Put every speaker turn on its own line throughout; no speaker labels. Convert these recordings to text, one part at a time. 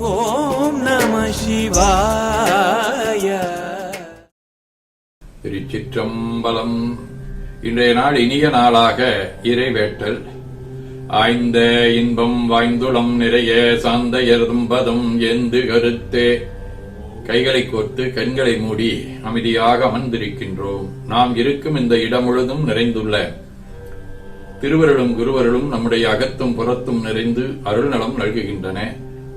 ஓம் நம சிவாய.
திருச்சிற்றம்பலம். இன்றைய நாள் இனிய நாளாக இறைவேட்டல். ஆய்ந்த இன்பம் வாய்ந்துளம் நிறைய சாந்த எறும்பதும் எந்து கருத்தே. கைகளை கோர்த்து கண்களை மூடி அமைதியாக அமர்ந்திருக்கின்றோம். நாம் இருக்கும் இந்த இடம் முழுதும் நிறைந்துள்ள. திருவருளும் குருவருளும் நம்முடைய அகத்தும் புறத்தும் நிறைந்து அருள் நலம் நல்குகின்றன.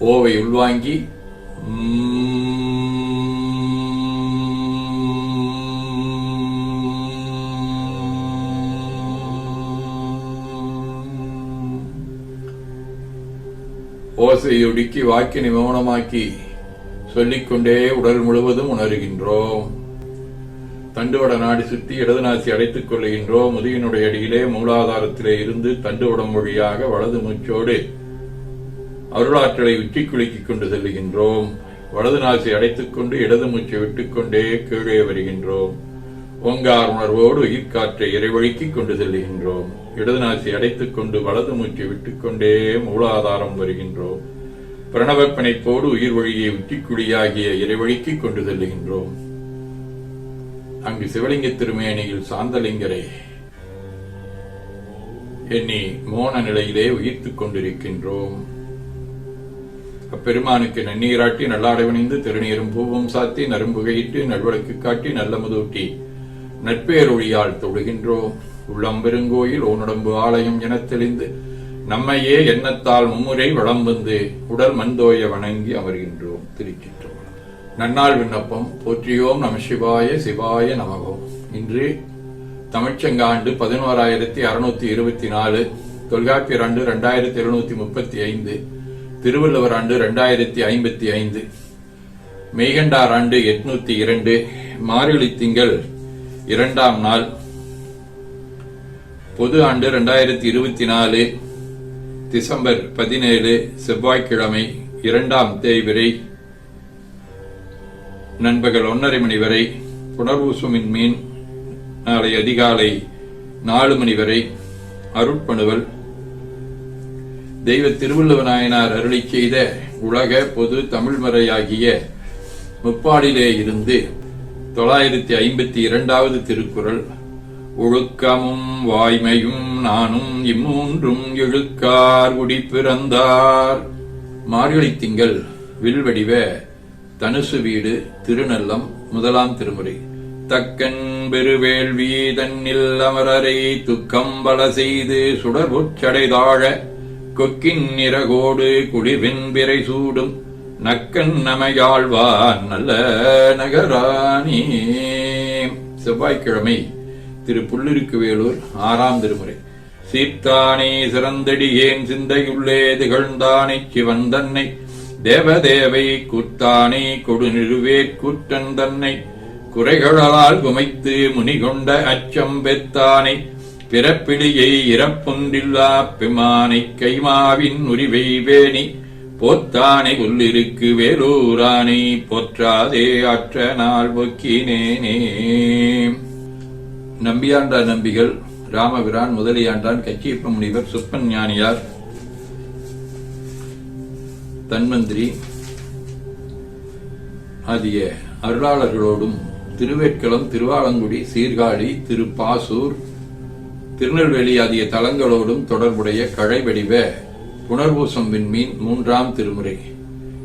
ஓவை உள்வாங்கி ஓசையை ஒடுக்கி வாக்கினை மௌனமாக்கி சொல்லிக்கொண்டே உடல் முழுவதும் உணர்கின்றோம். தண்டுவட நாடி சுற்றி இடது நாசி அடைத்துக் கொள்கின்றோம் முதுகினுடைய அடியிலே மூலாதாரத்திலே இருந்து தண்டுவடம் மொழியாக வலது மூச்சோடு அருளாற்றலை உச்சி குலுக்கிக் கொண்டு செல்லுகின்றோம். வலது நாசி அடைத்துக் கொண்டு இடது மூச்சை விட்டுக்கொண்டே கீழே வருகின்றோம். ஓங்கார் உணர்வோடு உயிர்காற்றை இறைவழுக்கிக் கொண்டு செல்லுகின்றோம். இடது நாசி அடைத்துக் கொண்டு வலது மூச்சை விட்டுக்கொண்டே மூலாதாரம் வருகின்றோம். பிரணவப் பிணைப்போடு உயிர் வழியை உச்சிக்குழியாகிய இறைவழிக்கிக் கொண்டு செல்லுகின்றோம். அங்கு சிவலிங்க திருமேனியில் சாந்தலிங்கரை எண்ணி மோன நிலையிலே உயிர்த்துக் கொண்டிருக்கின்றோம். அப்பெருமானுக்கு நன்னீராட்டி நல்லாடைவணிந்து திருநீரும் பூவும் சாத்தி நரும்புகையிட்டு நல்வழக்கு காட்டி நல்ல முதூட்டி நட்பேரொழியால் தொழுகின்றோம் உள்ளம் பெருங்கோயில் ஓனுடம்பு ஆலயம் என தெளிந்து நம்மையே எண்ணத்தால் மும்முறை வளம் வந்து உடல் மண்தோய வணங்கி அமர்கின்றோம் திருக்கின்றோம் நன்னாள் விண்ணப்பம். போற்றியோம் நம சிவாய சிவாய நமகோம். இன்று தமிழ்ச்சங்காண்டு பதினோராயிரத்தி அறுநூத்தி இருபத்தி நாலு தொல்காப்பியர் ஆண்டு இரண்டாயிரத்தி இருநூத்தி முப்பத்தி ஐந்து திருவள்ளுவர் ஆண்டு ரெண்டாயிரத்தி ஐம்பத்தி ஐந்து மெய்கண்டார் ஆண்டு எட்நூத்தி இரண்டு மார்கழி திங்கள் இரண்டாம் நாள் பொது ஆண்டு ரெண்டாயிரத்தி இருபத்தி நாலு டிசம்பர் பதினேழு செவ்வாய்க்கிழமை இரண்டாம் தேய்விரை நண்பகல் ஒன்றரை மணி வரை புனர்வூசுமின் மீன் நாளை அதிகாலை நாலு மணி வரை அருட்பணுவல் தெய்வ திருவள்ளுவநாயனார் அருளை செய்த உலக பொது தமிழ்மறையாகிய முப்பாடிலே இருந்து தொள்ளாயிரத்தி ஐம்பத்தி இரண்டாவது திருக்குறள் ஒழுக்கமும் வாய்மையும் நானும் இம்மூன்றும் எழுக்கார் குடி பிறந்தார். மார்கழி திங்கள் வில்வடிவ தனுசு வீடு திருநல்லம் முதலாம் திருமுறை. தக்கன் பெருவேள்வி தன்னில் அமரரை துக்கம் பல செய்து சுடர்புச்சடைதாழ கொக்கின் நிறகோடு குளிர்வின் பிறை சூடும். நக்கன் நமையாழ்வான் நல்ல நகராணி. செவ்வாய்க்கிழமை திரு புள்ளிருக்கு வேலூர் ஆறாம் திருமுறை. சீர்த்தானே சிறந்தடியேன் சிந்தையுள்ளே திகழ்ந்தானே சிவன் தன்னை. தேவதேவை கூத்தானே கொடுநிறுவே கூற்றன் தன்னை. குறைகளால் குமைத்து முனிகொண்ட அச்சம் பெத்தானை. பிறப்பிடியை இறப்பொன்றில்லா பெமானை கைமாவின் உரிவை வேணி போத்தானை உள்ளிருக்கு வேலூரானை போற்றாதே ஆற்ற நாள் பொக்கினேனே. நம்பியாண்டார் நம்பிகள் ராமபிரான் முதலியாண்டான் கச்சியப்ப முனிவர் சுப்பன் ஞானியார் தன்வந்திரி ஆகிய அருளாளர்களோடும் திருவேட்களம் திருவாலங்குடி சீர்காழி திருப்பாசூர் திருநெல்வேலி ஆகிய தலங்களோடும் தொடர்புடைய கழைவடிவ புனர்வூசம் விண்மீன் மூன்றாம் திருமுறை.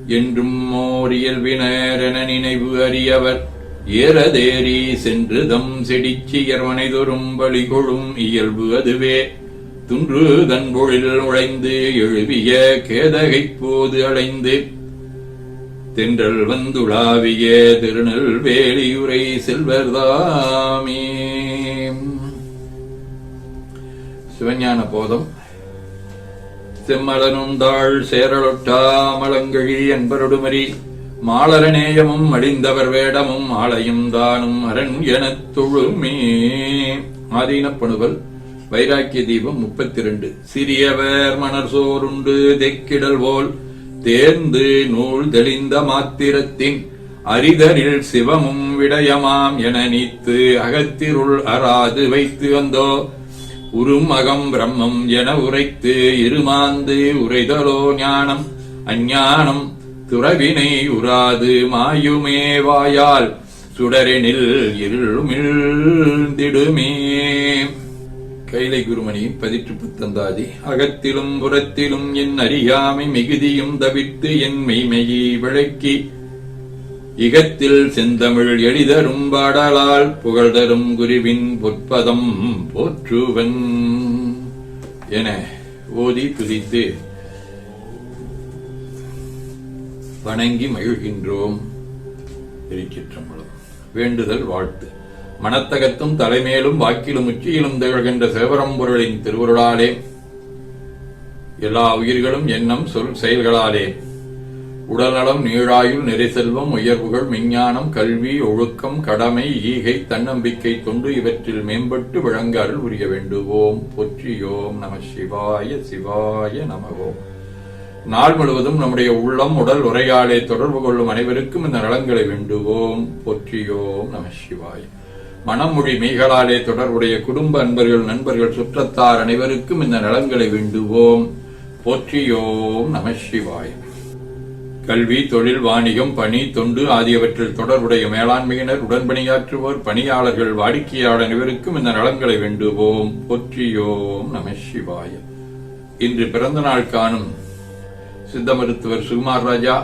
என்றும் மோரியல்வினர் என நினைவு அறியவர். ஏறதேறி சென்று தம் செடிச்சியர்வனைதொரும் வழிகொழும் இயல்பு அதுவே. துன்று தன் பொழில் நுழைந்து எழுவிய கேதகைப் போது அடைந்து தென்றல் வந்துளாவிய திருநெல்வேலியுரை செல்வர்தாமே. சிவஞான போதம். செம்மலனுந்தாள் சேரலொட்டா மலங்கழி மாலரநேயமும் அழிந்தவர் வேடமும் ஆலயம் தானும் அரண் எனத் தொழுமே. ஆதீனப்பணுவல் வைராக்கிய தீபம் முப்பத்தி ரெண்டு சிறியவர் மணர் சோறுண்டு தெக்கிடல் போல் தேர்ந்து நூல் தெளிந்த மாத்திரத்தின் அரிதரில் சிவமும் விடயமாம் என நீத்து அகத்திருள் அறாது வைத்து வந்தோ. உரும் அகம் பிரம்மம் என உரைத்து இருமாந்து உரைதலோ ஞானம் அஞ்ஞானம் துறவினை உராது மாயுமே வாயால் சுடரினில் இருளுமிழ்ந்திடுமே. கைலை குருமணியின் பதிற்று புத்தந்தாதி அகத்திலும் புறத்திலும் என் அறியாமை மிகுதியும் தவிர்த்து என் மெய்மையை விளக்கி இகத்தில் செந்தமிழ் எளிதரும் பாடலால் புகழ்தரும் குருவின் பொற்பதம் போற்றுவன் என ஓதி துதித்து வணங்கி மகிழ்கின்றோம். திருச்சிற்றம்பலம் வேண்டுதல் வாழ்த்து. மனத்தகத்தும் தலைமேலும் வாக்கிலும் உச்சியிலும் திகழ்கின்ற சிவபரம்பொருளின் திருவருளாலே எல்லா உயிர்களும் எண்ணம் சொல் செயல்களாலே உடல்நலம் நீழாயுள் நிறைசெல்வம் உயர்வுகள் விஞ்ஞானம் கல்வி ஒழுக்கம் கடமை ஈகை தன்னம்பிக்கை தொண்டு இவற்றில் மேம்பட்டு விளங்க அருள் புரிய வேண்டுவோம். பொற்றியோம் நம சிவாய சிவாய நமவோம் நாள் முழுவதும் நம்முடைய உள்ளம் உடல் உரையாடே தொடர்பு கொள்ளும் அனைவருக்கும் இந்த நலன்களை வேண்டுவோம். போற்றியோம் நம சிவாய். மனமொழி மெய்களாலே தொடர்புடைய குடும்ப அன்பர்கள் நண்பர்கள் சுற்றத்தார் அனைவருக்கும் இந்த நலன்களை வேண்டுவோம். போற்றியோம் நம சிவாய். கல்வி தொழில் வாணிகம் பணி தொண்டு ஆகியவற்றில் தொடர்புடைய மேலாண்மையினர் உடன்பணியாற்றுவோர் பணியாளர்கள் வாடிக்கையாளர் அனைவருக்கும் இந்த நலன்களை வேண்டுவோம். போற்றியோம் நம சிவாய. இன்று பிறந்த நாள் காணும் சித்த மருத்துவர் சுகுமார் ராஜா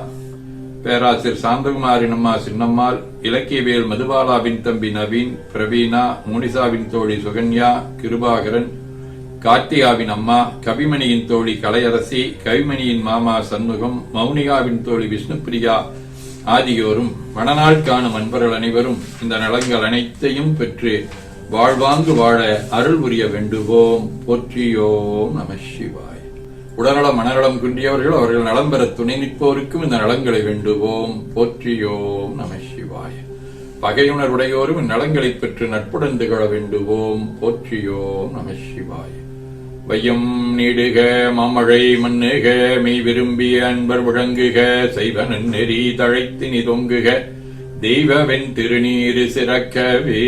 பேராசிரியர் சாந்தகுமாரின் அம்மா சின்னம்மாள் இலக்கியவியல் மதுபாலாவின் தம்பி நவீன் பிரவீனா மோனிசாவின் தோழி சுகன்யா கிருபாகரன் கார்த்திகாவின் அம்மா கவிமணியின் தோழி கலையரசி கவிமணியின் மாமா சண்முகம் மௌனிகாவின் தோழி விஷ்ணுபிரியா ஆகியோரும் மணநாள் காணும் அன்பர்கள் அனைவரும் இந்த நலங்கள் அனைத்தையும் பெற்று வாழ்வாங்கு வாழ அருள் புரிய வேண்டுவோம். போற்றியோம் நம சிவாய். உடல்நலம் மனநலம் குன்றியவர்கள் அவர்கள் நலம் பெற துணை நிற்போருக்கும் இந்த நலங்களை வேண்டுவோம். போற்றியோம் நம சிவாய். பகையுணர்வுடையோரும் இந்நலங்களை பெற்று நட்புடன் திகழ வேண்டுவோம். போற்றியோம் நம சிவாய். வையம் நீடுக மாமழை மண்ணுக மெய் விரும்பிய அன்பர் முழங்குக செய்வ நெறி தழைத்து நிதொங்குக தெய்வவென் திருநீரு சிறக்கவே.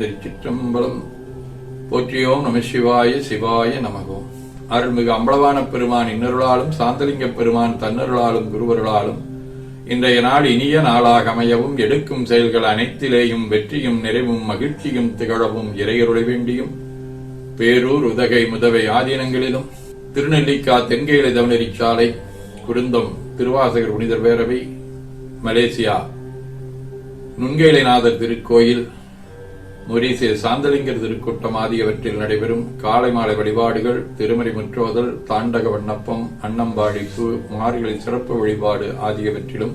திருச்சிற்றம்பலம் போற்றியோம் நம சிவாய சிவாய நமகோம் அருள்மிகு அம்பளவான பெருமான் இன்னருளாலும் சாந்தலிங்க பெருமான் தன்னருளாலும் குருவருளாலும் இன்றைய நாள் இனிய நாளாக அமையவும் எடுக்கும் செயல்கள் அனைத்திலேயும் வெற்றியும் நிறைவும் மகிழ்ச்சியும் திகழவும் இறையருளை வேண்டியும் பேரூர் உதகை முதவை ஆதீனங்களிலும் திருநெல்லிக்கா தென்கேலை தவனரி சாலை குருந்தம் திருவாசகர் புனிதர் பேரவை மலேசியா நுண்கேலைநாதர் திருக்கோயில் மொரீசிய சாந்தலிங்கர் திருக்கூட்டம் ஆகியவற்றில் நடைபெறும் காலை மாலை வழிபாடுகள் திருமறை முற்றோதல் தாண்டக விண்ணப்பம் அன்னம்பாடி மார்கழி சிறப்பு வழிபாடு ஆகியவற்றிலும்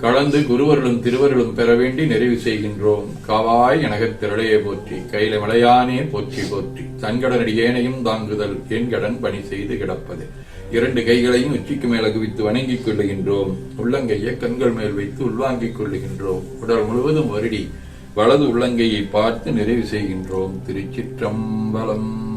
கலந்து குருவர்களும் திருவர்களும் பெற வேண்டி நிறைவு செய்கின்றோம். காவாய் எனகத் திரளையே போற்றி கையில மலையானே போற்றி போற்றி. தன்கடனடி ஏனையும் தாங்குதல் என் கடன் பணி செய்து கிடப்பது. இரண்டு கைகளையும் உச்சிக்கு மேல குவித்து வணங்கிக் கொள்ளுகின்றோம். உள்ளங்கையை கண்கள் மேல் வைத்து உள்வாங்கிக் கொள்ளுகின்றோம். உடல் முழுவதும் வருடி வலது உள்ளங்கையை பார்த்து நிறைவு செய்கின்றோம். திருச்சிற்றம்பலம்.